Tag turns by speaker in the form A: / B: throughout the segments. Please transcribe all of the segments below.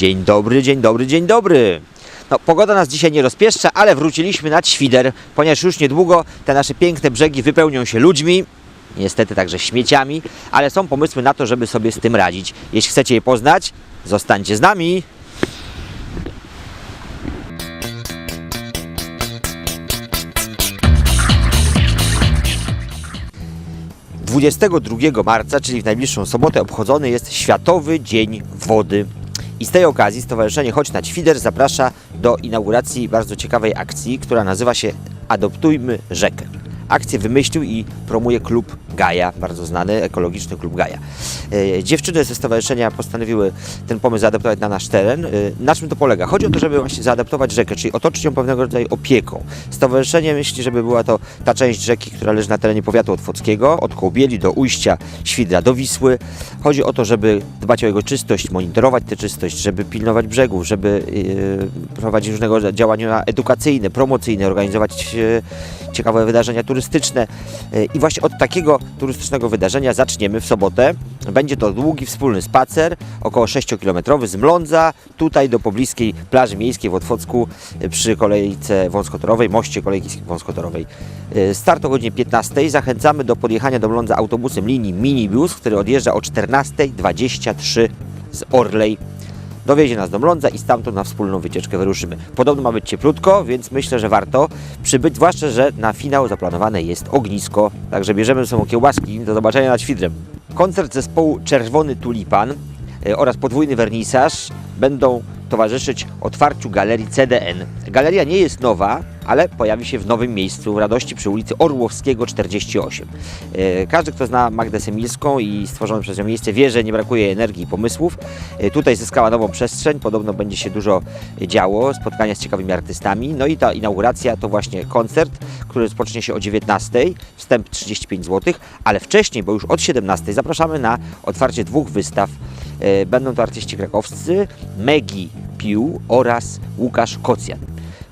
A: Dzień dobry, dzień dobry, dzień dobry. No, pogoda nas dzisiaj nie rozpieszcza, ale wróciliśmy nad Świder, ponieważ już niedługo te nasze piękne brzegi wypełnią się ludźmi, niestety także śmieciami, ale są pomysły na to, żeby sobie z tym radzić. Jeśli chcecie je poznać, zostańcie z nami. 22 marca, czyli w najbliższą sobotę, obchodzony jest Światowy Dzień Wody. I z tej okazji Stowarzyszenie Chodź na Świder zaprasza do inauguracji bardzo ciekawej akcji, która nazywa się Adoptujmy Rzekę. Akcję wymyślił i promuje klub Gaja, bardzo znany ekologiczny klub Gaja. E, Dziewczyny ze stowarzyszenia postanowiły ten pomysł zaadaptować na nasz teren. E, Na czym to polega? Chodzi o to, żeby właśnie zaadaptować rzekę, czyli otoczyć ją pewnego rodzaju opieką. Stowarzyszenie myśli, żeby była to ta część rzeki, która leży na terenie powiatu otwockiego, od Kołbieli do ujścia Świdra do Wisły. Chodzi o to, żeby dbać o jego czystość, monitorować tę czystość, żeby pilnować brzegów, żeby e, prowadzić różnego rodzaju działania edukacyjne, promocyjne, organizować ciekawe wydarzenia turystyczne. I właśnie od takiego turystycznego wydarzenia zaczniemy w sobotę. Będzie to długi wspólny spacer, około 6-kilometrowy z Mlądza, tutaj do pobliskiej plaży miejskiej w Otwocku e, przy kolejce wąskotorowej, moście kolejki wąskotorowej. E, Start o godzinie 15. Zachęcamy do podjechania do Mlądza autobusem linii Minibus, który odjeżdża o 14.23 z Orlej dowiezie nas do Mlądza i stamtąd na wspólną wycieczkę wyruszymy. Podobno ma być cieplutko, więc myślę, że warto przybyć, zwłaszcza, że na finał zaplanowane jest ognisko, także bierzemy ze sobą kiełbaski. Do zobaczenia nad Świdrem. Koncert zespołu Czerwony Tulipan e, oraz podwójny wernisaż będą towarzyszyć otwarciu galerii CDN. Galeria nie jest nowa, ale pojawi się w nowym miejscu w Radości przy ulicy Orłowskiego 48. E, Każdy, kto zna Magdę Semilską i stworzone przez nią miejsce, wie, że nie brakuje energii i pomysłów. E, Tutaj zyskała nową przestrzeń, podobno będzie się dużo działo, spotkania z ciekawymi artystami. No i ta inauguracja to właśnie koncert, który rozpocznie się o 19, wstęp 35 zł, ale wcześniej, bo już od 17 zapraszamy na otwarcie dwóch wystaw. E, Będą to artyści krakowscy Megi Pił oraz Łukasz Kocjan.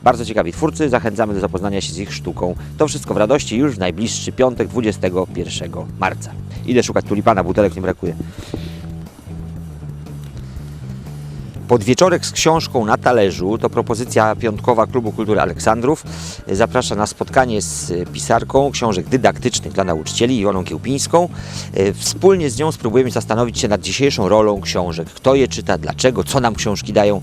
A: Bardzo ciekawi twórcy, zachęcamy do zapoznania się z ich sztuką. To wszystko w radości już w najbliższy piątek 21 marca. Idę szukać tulipana, butelek nie brakuje. Podwieczorek z książką na talerzu to propozycja piątkowa Klubu Kultury Aleksandrów. Zaprasza na spotkanie z pisarką książek dydaktycznych dla nauczycieli Joną Kiełpińską. E, Wspólnie z nią spróbujemy zastanowić się nad dzisiejszą rolą książek. Kto je czyta, dlaczego, co nam książki dają.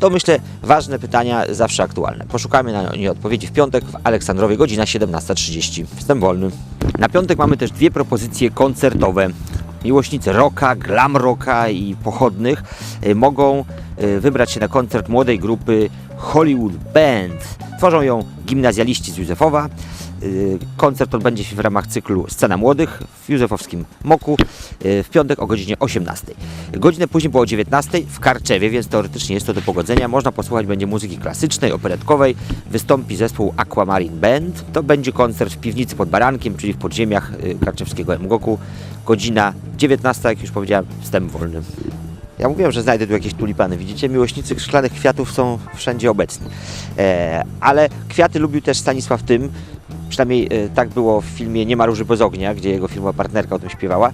A: To myślę ważne pytania, zawsze aktualne. Poszukamy na nie odpowiedzi w piątek w Aleksandrowie, godzina 17.30. Wstęp wolny. Na piątek mamy też dwie propozycje koncertowe. Miłośnicy rocka, glam rocka i pochodnych y, mogą y, wybrać się na koncert młodej grupy Hollywood Band. Tworzą ją gimnazjaliści z Józefowa. Y, Koncert odbędzie się w ramach cyklu Scena Młodych w Józefowskim Moku y, w piątek o godzinie 18. Godzinę później było o 19 w Karczewie, więc teoretycznie jest to do pogodzenia. Można posłuchać będzie muzyki klasycznej, operetkowej. Wystąpi zespół Aquamarine Band. To będzie koncert w piwnicy pod Barankiem, czyli w podziemiach y, karczewskiego MGOK-u. Godzina 19, jak już powiedziałem, wstęp wolny. Ja mówiłem, że znajdę tu jakieś tulipany. Widzicie, miłośnicy szklanych kwiatów są wszędzie obecni. E, ale kwiaty lubił też Stanisław Tym. Przynajmniej e, tak było w filmie Nie ma róży bez ognia, gdzie jego filmowa partnerka o tym śpiewała.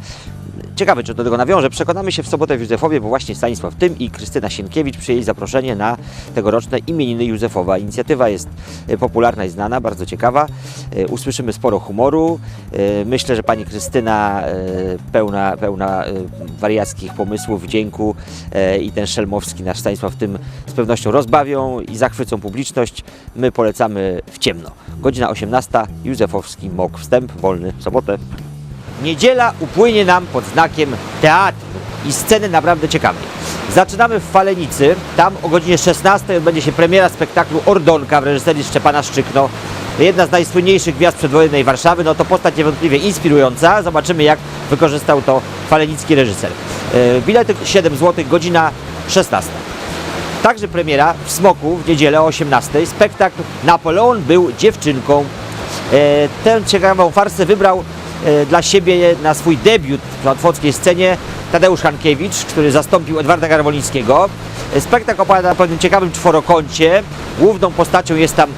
A: Ciekawe, czy do tego nawiążę. Przekonamy się w sobotę w Józefowie, bo właśnie Stanisław Tym i Krystyna Sienkiewicz przyjęli zaproszenie na tegoroczne imieniny Józefowa. Inicjatywa jest e, popularna i znana, bardzo ciekawa. E, Usłyszymy sporo humoru. E, Myślę, że pani Krystyna pełna, pełna wariackich pomysłów, wdzięku i ten szelmowski nasz Stanisław Tym z pewnością rozbawią i zachwycą publiczność. My polecamy w ciemno. Godzina 18, Józefowski MOK. Wstęp wolny w sobotę. Niedziela upłynie nam pod znakiem teatru i sceny naprawdę ciekawej. Zaczynamy w Falenicy. Tam o godzinie 16 odbędzie się premiera spektaklu Ordonka w reżyserii Szczepana Szczykno. Jedna z najsłynniejszych gwiazd przedwojennej Warszawy. No to postać niewątpliwie inspirująca. Zobaczymy jak wykorzystał to falenicki reżyser. Bilety 7 zł, godzina 16. Także premiera w Smoku w niedzielę o 18. Spektakl Napoleon był dziewczynką. E, Tę ciekawą farsę wybrał dla siebie na swój debiut w otwockiej scenie Tadeusz Hankiewicz, który zastąpił Edwarda Garwolińskiego. E, Spektakl opowiada o pewnym ciekawym czworokącie. Główną postacią jest tam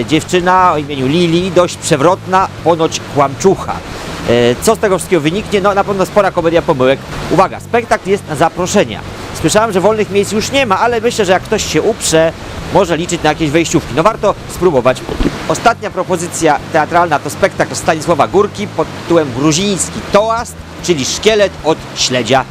A: e, dziewczyna o imieniu Lili, dość przewrotna, ponoć kłamczucha. E, Co z tego wszystkiego wyniknie? No na pewno spora komedia pomyłek. Uwaga, spektakl jest na zaproszenia. Słyszałem, że wolnych miejsc już nie ma, ale myślę, że jak ktoś się uprze, może liczyć na jakieś wejściówki. No warto spróbować. Ostatnia propozycja teatralna to spektakl Stanisława Górki pod tytułem Gruziński Toast, czyli szkielet od śledzia.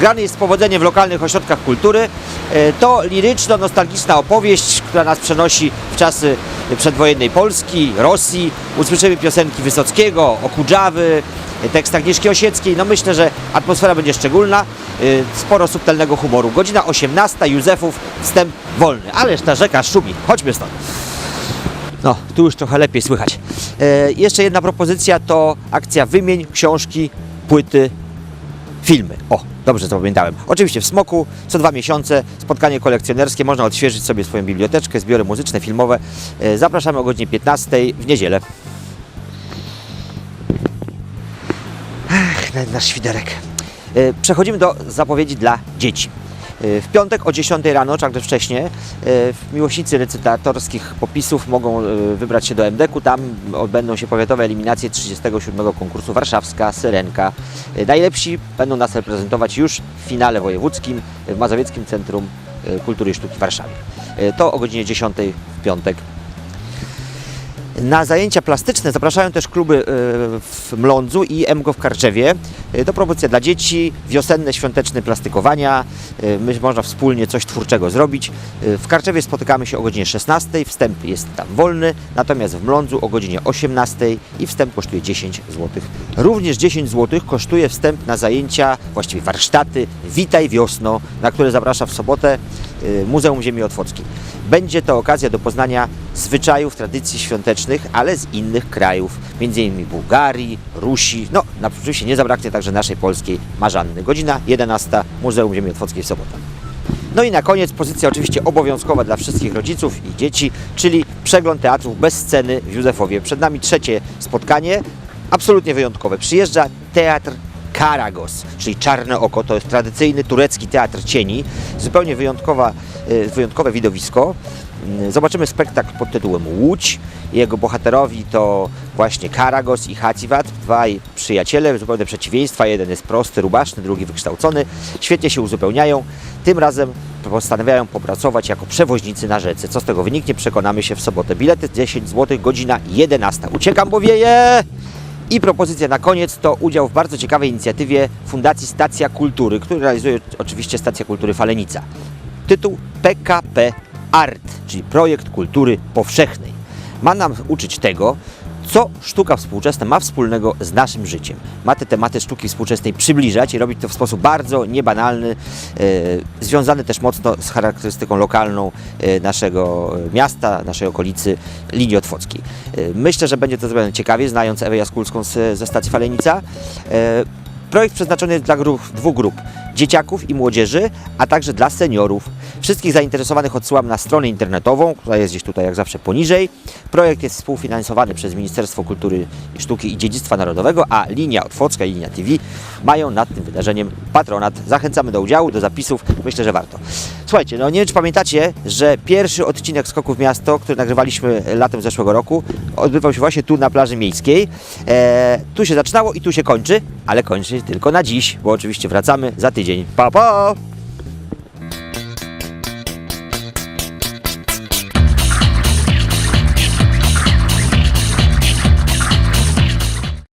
A: Grany jest z powodzeniem w lokalnych ośrodkach kultury. E, To liryczno-nostalgiczna opowieść, która nas przenosi w czasy przedwojennej Polski, Rosji. Usłyszymy piosenki Wysockiego, Okudżawy, tekst Agnieszki Osieckiej. No myślę, że atmosfera będzie szczególna. Y, Sporo subtelnego humoru. Godzina 18, Józefów, wstęp wolny. Ależ ta rzeka szumi. Chodźmy stąd. No, tu już trochę lepiej słychać. E, jeszcze jedna propozycja to akcja Wymień książki, płyty, filmy. O, dobrze zapamiętałem. Oczywiście w Smoku co dwa miesiące spotkanie kolekcjonerskie. Można odświeżyć sobie swoją biblioteczkę, zbiory muzyczne, filmowe. E, Zapraszamy o godzinie 15 w niedzielę. Ach, nasz świderek. E, Przechodzimy do zapowiedzi dla dzieci. E, W piątek o 10 rano, także wcześniej, e, miłośnicy recytatorskich popisów mogą e, wybrać się do MDK-u. Tam odbędą się powiatowe eliminacje 37 konkursu Warszawska, Syrenka. Najlepsi będą nas reprezentować już w finale wojewódzkim w Mazowieckim Centrum Kultury i Sztuki w Warszawie. To o godzinie 10 w piątek na zajęcia plastyczne zapraszają też kluby y, w Mlądzu i MGO w Karczewie. Y, To propozycja dla dzieci, wiosenne, świąteczne plastykowania. Y, My, można wspólnie coś twórczego zrobić. W Karczewie spotykamy się o godzinie 16, wstęp jest tam wolny, natomiast w Mlądzu o godzinie 18 i wstęp kosztuje 10 zł. Również 10 zł kosztuje wstęp na zajęcia, właściwie warsztaty Witaj Wiosno, na które zaprasza w sobotę Muzeum Ziemi Otwockiej. Będzie to okazja do poznania zwyczajów, tradycji świątecznych, ale z innych krajów, m.in. Bułgarii, Rusi, no na oczywiście nie zabraknie także naszej polskiej Marzanny. Godzina 11, Muzeum Ziemi Otwockiej w sobotę. No i na koniec pozycja oczywiście obowiązkowa dla wszystkich rodziców i dzieci, czyli przegląd teatrów bez sceny w Józefowie. Przed nami trzecie spotkanie, absolutnie wyjątkowe. Przyjeżdża teatr Karagos, czyli Czarne Oko. To jest tradycyjny turecki teatr cieni. Zupełnie wyjątkowa, y, wyjątkowe widowisko. Mm, Zobaczymy spektakl pod tytułem Łódź. Jego bohaterowi to właśnie Karagos i Hacivat, dwaj przyjaciele, zupełne przeciwieństwa. Jeden jest prosty, rubaszny, drugi wykształcony. Świetnie się uzupełniają. Tym razem postanawiają popracować jako przewoźnicy na rzece. Co z tego wyniknie, przekonamy się w sobotę. Bilety 10 zł, godzina 11. Uciekam, bo wieje! I propozycja na koniec to udział w bardzo ciekawej inicjatywie Fundacji Stacja Kultury, który realizuje oczywiście Stacja Kultury Falenica. Tytuł PKP Art, czyli Projekt Kultury Powszechnej. Ma nam uczyć tego, co sztuka współczesna ma wspólnego z naszym życiem. Ma te tematy sztuki współczesnej przybliżać i robić to w sposób bardzo niebanalny, e, związany też mocno z charakterystyką lokalną e, naszego miasta, naszej okolicy, linii otwockiej. Myślę, że będzie to zrobione ciekawie, znając Ewę Jaskulską ze stacji Falenica. E, Projekt przeznaczony jest dla grup, dwóch grup, dzieciaków i młodzieży, a także dla seniorów. Wszystkich zainteresowanych odsyłam na stronę internetową, która jest gdzieś tutaj jak zawsze poniżej. Projekt jest współfinansowany przez Ministerstwo Kultury Sztuki i Dziedzictwa Narodowego, a Linia Otwocka i Linia TV mają nad tym wydarzeniem patronat. Zachęcamy do udziału, do zapisów, myślę, że warto. Słuchajcie, no nie wiem czy pamiętacie, że pierwszy odcinek Skoku w Miasto, który nagrywaliśmy latem zeszłego roku, odbywał się właśnie tu na plaży miejskiej. E, tu się zaczynało i tu się kończy, ale kończy tylko na dziś, bo oczywiście wracamy za tydzień. Jane. Pau!